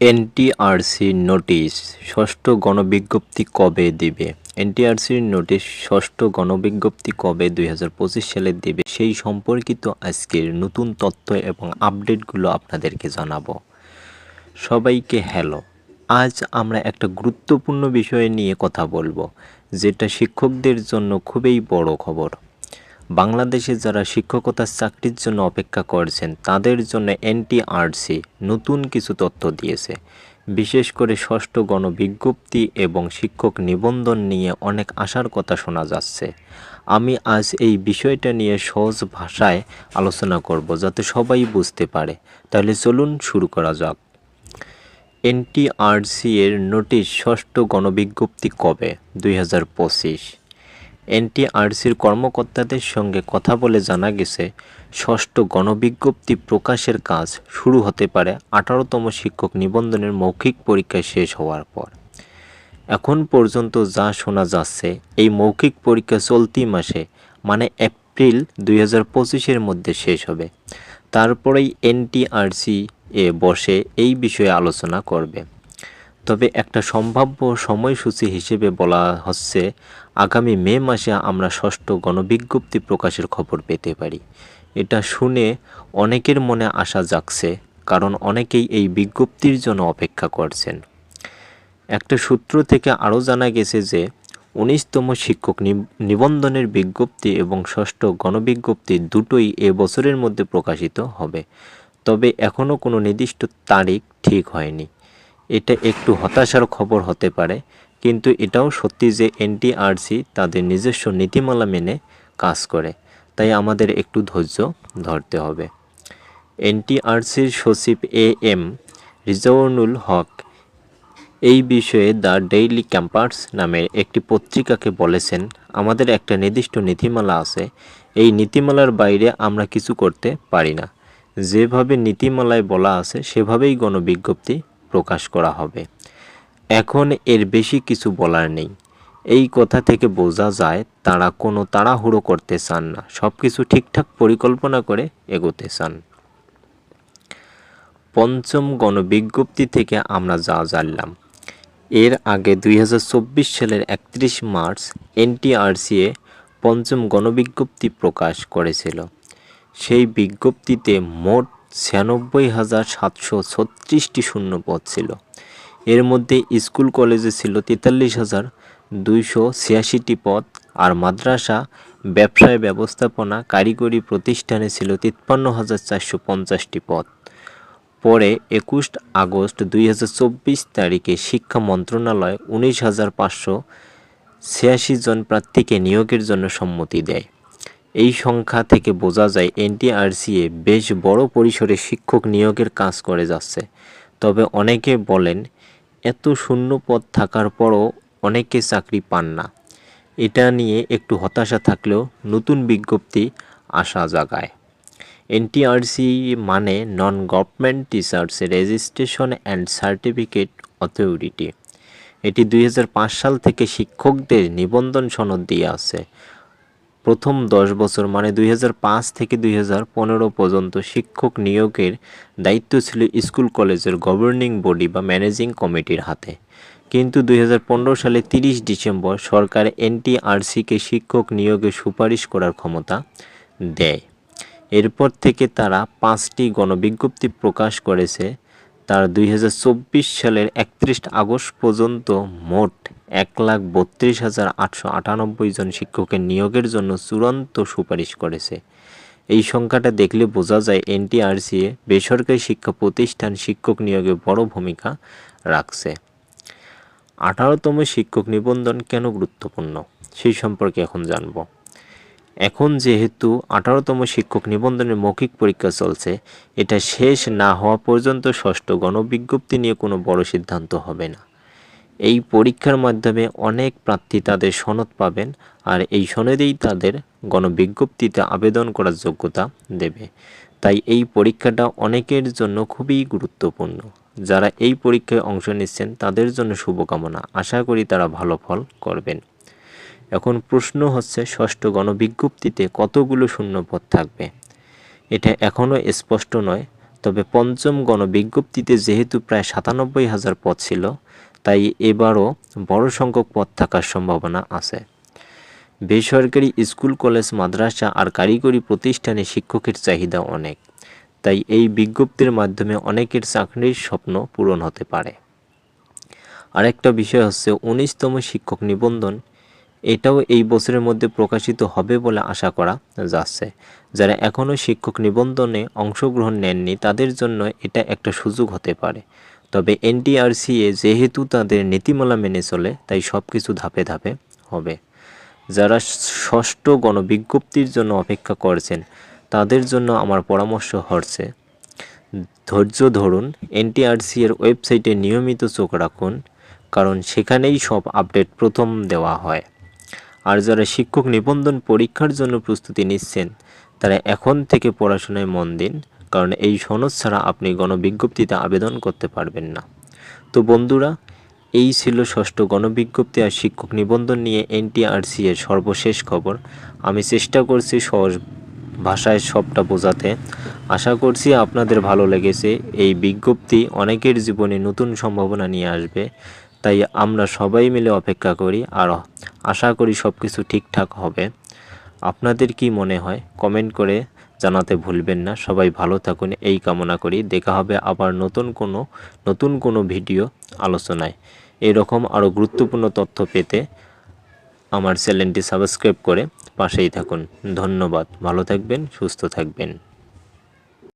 NTRC notice ষষ্ঠ গণবিজ্ঞপ্তি কবে দিবে? এনটিআরসির নোটিশ ষষ্ঠ গণবিজ্ঞপ্তি কবে দুই হাজার পঁচিশ সালে দিবে? সেই সম্পর্কিত আজকের নতুন তথ্য এবং আপডেটগুলো আপনাদেরকে জানাব। সবাইকে হ্যালো আজ আমরা একটা গুরুত্বপূর্ণ বিষয় নিয়ে কথা বলব, যেটা শিক্ষকদের জন্য খুবই বড় খবর। বাংলাদেশে যারা শিক্ষকতার চাকরির জন্য অপেক্ষা করছেন, তাদের জন্য এনটিআরসি নতুন কিছু তথ্য দিয়েছে। বিশেষ করে ষষ্ঠ গণবিজ্ঞপ্তি এবং শিক্ষক নিবন্ধন নিয়ে অনেক আশার কথা শোনা যাচ্ছে। আমি আজ এই বিষয়টা নিয়ে সহজ ভাষায় আলোচনা করব যাতে সবাই বুঝতে পারে। তাহলে চলুন শুরু করা যাক। এনটিআরসি এর নোটিশ ষষ্ঠ গণবিজ্ঞপ্তি কবে? দুই হাজার পঁচিশ। এনটিআরসির কর্মকর্তাদের সঙ্গে কথা বলে জানা গেছে, ষষ্ঠ গণবিজ্ঞপ্তি প্রকাশের কাজ শুরু হতে পারে আঠারোতম শিক্ষক নিবন্ধনের মৌখিক পরীক্ষা শেষ হওয়ার পর। এখন পর্যন্ত যা শোনা যাচ্ছে, এই মৌখিক পরীক্ষা চলতি মাসে মানে এপ্রিল দুই হাজার পঁচিশের মধ্যে শেষ হবে। তারপরেই এনটিআরসি এ বসে এই বিষয়ে আলোচনা করবে। তবে একটা সম্ভাব্য সময়সূচি হিসেবে বলা হচ্ছে, আগামী মে মাসে আমরা ষষ্ঠ গণবিজ্ঞপ্তি প্রকাশের খবর পেতে পারি। এটা শুনে অনেকের মনে আশা জাগছে, কারণ অনেকেই এই বিজ্ঞপ্তির জন্য অপেক্ষা করছেন। একটা সূত্র থেকে আরও জানা গেছে যে, উনিশতম শিক্ষক নিবন্ধনের বিজ্ঞপ্তি এবং ষষ্ঠ গণবিজ্ঞপ্তি দুটোই এ বছরের মধ্যে প্রকাশিত হবে। তবে এখনও কোনো নির্দিষ্ট তারিখ ঠিক হয়নি। এটা একটু হতাশার খবর হতে পারে, কিন্তু এটাও সত্যি যে এনটিআরসি তাদের নিজস্ব নীতিমালা মেনে কাজ করে। তাই আমাদের একটু ধৈর্য ধরতে হবে। এনটিআরসির সচিব এ এম রিজাউনুল হক এই বিষয়ে দ্য ডেইলি ক্যাম্পার্স নামের একটি পত্রিকাকে বলেছেন, আমাদের একটা নির্দিষ্ট নীতিমালা আছে। এই নীতিমালার বাইরে আমরা কিছু করতে পারি না। যেভাবে নীতিমালায় বলা আছে, সেভাবেই গণবিজ্ঞপ্তি প্রকাশ করা হবে। এখন এর বেশি কিছু বলার নেই। এই কথা থেকে বোঝা যায়, তারা কোনো তাড়াহুড়ো করতে চান না। সব কিছু ঠিকঠাক পরিকল্পনা করে এগোতে চান। পঞ্চম গণবিজ্ঞপ্তি থেকে আমরা যা জানলাম, এর আগে দুই হাজার চব্বিশ সালের একত্রিশ মার্চ এনটিআরসিএ পঞ্চম গণবিজ্ঞপ্তি প্রকাশ করেছিল। সেই বিজ্ঞপ্তিতে মোট ছিয়ানব্বই হাজার সাতশো ছত্রিশটি শূন্য পদ ছিল। এর মধ্যে স্কুল কলেজে ছিল তেতাল্লিশ হাজার দুইশো ছিয়াশিটি পদ আর মাদ্রাসা, ব্যবসায় ব্যবস্থাপনা, কারিগরি প্রতিষ্ঠানে ছিল তিপ্পান্ন হাজার চারশো পঞ্চাশটি পদ। পরে একুশ আগস্ট দুই হাজার চব্বিশ তারিখে শিক্ষা মন্ত্রণালয় উনিশ হাজার পাঁচশো ছিয়াশি জন প্রার্থীকে নিয়োগের জন্য সম্মতি দেয়। এই সংখ্যা থেকে বোঝা যায় এনটিআরসিএ বেশ বড় পরিসরে শিক্ষক নিয়োগের কাজ করে যাচ্ছে। তবে অনেকে বলেন, এত শূন্য পদ থাকার পরও অনেকে চাকরি পান না। এটা নিয়ে একটু হতাশা থাকলেও নতুন বিজ্ঞপ্তি আশা জাগায়। এনটিআরসি মানে non government teachers registration and certificate authority এটি দুই হাজার পাঁচ সাল থেকে শিক্ষকদের নিবন্ধন সনদ দিয়ে আছে। প্রথম দশ বছর মানে দুই পাঁচ থেকে দুই হাজার পনেরো পর্যন্ত শিক্ষক নিয়োগের দায়িত্ব ছিল স্কুল কলেজের গভর্নিং বডি বা ম্যানেজিং কমিটির হাতে। কিন্তু দুই হাজার পনেরো সালে তিরিশ ডিসেম্বর সরকার এনটিআরসিকে শিক্ষক নিয়োগে সুপারিশ করার ক্ষমতা দেয়। এরপর থেকে তারা পাঁচটি গণবিজ্ঞপ্তি প্রকাশ করেছে তার দুই হাজার চব্বিশ সালের একত্রিশ আগস্ট পর্যন্ত মোট এক লাখ বত্রিশ হাজার আটশো আটানব্বই জন শিক্ষকের নিয়োগের জন্য চূড়ান্ত সুপারিশ করেছে। এই সংখ্যাটা দেখলে বোঝা যায় এনটিআরসিএ বেসরকারি শিক্ষা প্রতিষ্ঠান শিক্ষক নিয়োগে বড় ভূমিকা রাখছে। আঠারোতম শিক্ষক নিবন্ধন কেন গুরুত্বপূর্ণ? সেই সম্পর্কে এখন জানব। এখন যেহেতু আঠারোতম শিক্ষক নিবন্ধনের মৌখিক পরীক্ষা চলছে, এটা শেষ না হওয়া পর্যন্ত ষষ্ঠ গণবিজ্ঞপ্তি নিয়ে কোনো বড় সিদ্ধান্ত হবে না। এই পরীক্ষার মাধ্যমে অনেক প্রার্থী তাদের সনদ পাবেন আর এই সনদেই তাদের গণবিজ্ঞপ্তিতে আবেদন করার যোগ্যতা দেবে। তাই এই পরীক্ষাটা অনেকের জন্য খুবই গুরুত্বপূর্ণ। যারা এই পরীক্ষায় অংশ নিচ্ছেন তাদের জন্য শুভকামনা। আশা করি তারা ভালো ফল করবেন। এখন প্রশ্ন হচ্ছে ষষ্ঠ গণবিজ্ঞপ্তিতে কতগুলো শূন্যপদ থাকবে? এটা এখনও স্পষ্ট নয়, তবে পঞ্চম গণবিজ্ঞপ্তিতে যেহেতু প্রায় সাতানব্বই হাজার পদ ছিল, তাই এবারও বড় সংখ্যক পদ থাকার সম্ভাবনা আছে। বেসরকারি স্কুল, কলেজ, মাদ্রাসা আর কারিগরি প্রতিষ্ঠানে শিক্ষকের চাহিদা অনেক, তাই এই বিজ্ঞপ্তির মাধ্যমে অনেকের চাকরির স্বপ্ন পূরণ হতে পারে। আরেকটা বিষয় হচ্ছে উনিশতম শিক্ষক নিবন্ধন এটাও এই বছরের মধ্যে প্রকাশিত হবে বলে আশা করা যাচ্ছে। যারা এখনও শিক্ষক নিবন্ধনে অংশগ্রহণ নেননি, তাদের জন্য এটা একটা সুযোগ হতে পারে। তবে এনটিআরসিএ যেহেতু তাদের নীতিমালা মেনে চলে, তাই সব কিছু ধাপে ধাপে হবে। যারা ষষ্ঠ গণবিজ্ঞপ্তির জন্য অপেক্ষা করছেন, তাদের জন্য আমার পরামর্শ হচ্ছে, ধৈর্য ধরুন এনটিআরসি এর ওয়েবসাইটে নিয়মিত চোখ রাখুন, কারণ সেখানেই সব আপডেট প্রথম দেওয়া হয়। আর যারা শিক্ষক নিবন্ধন পরীক্ষার জন্য প্রস্তুতি নিচ্ছেন, তারা এখন থেকে পড়াশোনায় মন দিন, কারণ এই সনদ ছাড়া আপনি গণবিজ্ঞপ্তিতে আবেদন করতে পারবেন না। তো বন্ধুরা, এই ছিল ষষ্ঠ গণবিজ্ঞপ্তি আর শিক্ষক নিবন্ধন নিয়ে এনটিআরসি এর সর্বশেষ খবর। আমি চেষ্টা করছি সহজ ভাষায় সবটা বোঝাতে। আশা করছি আপনাদের ভালো লেগেছে। এই বিজ্ঞপ্তি অনেকের জীবনে নতুন সম্ভাবনা নিয়ে আসবে। তাই আমরা সবাই মিলে অপেক্ষা করি। আর আশা করি সব কিছু ঠিকঠাক হবে। আপনাদের কি মনে হয়? কমেন্ট করে জানাতে ভুলবেন না। সবাই ভালো থাকুন। এই কামনা করি। দেখা হবে আবার নতুন কোনো নতুন কোনো ভিডিও আলোচনায়। এরকম আরও গুরুত্বপূর্ণ তথ্য পেতে আমার চ্যানেলটি সাবস্ক্রাইব করে পাশেই থাকুন। ধন্যবাদ। ভালো থাকবেন, সুস্থ থাকবেন।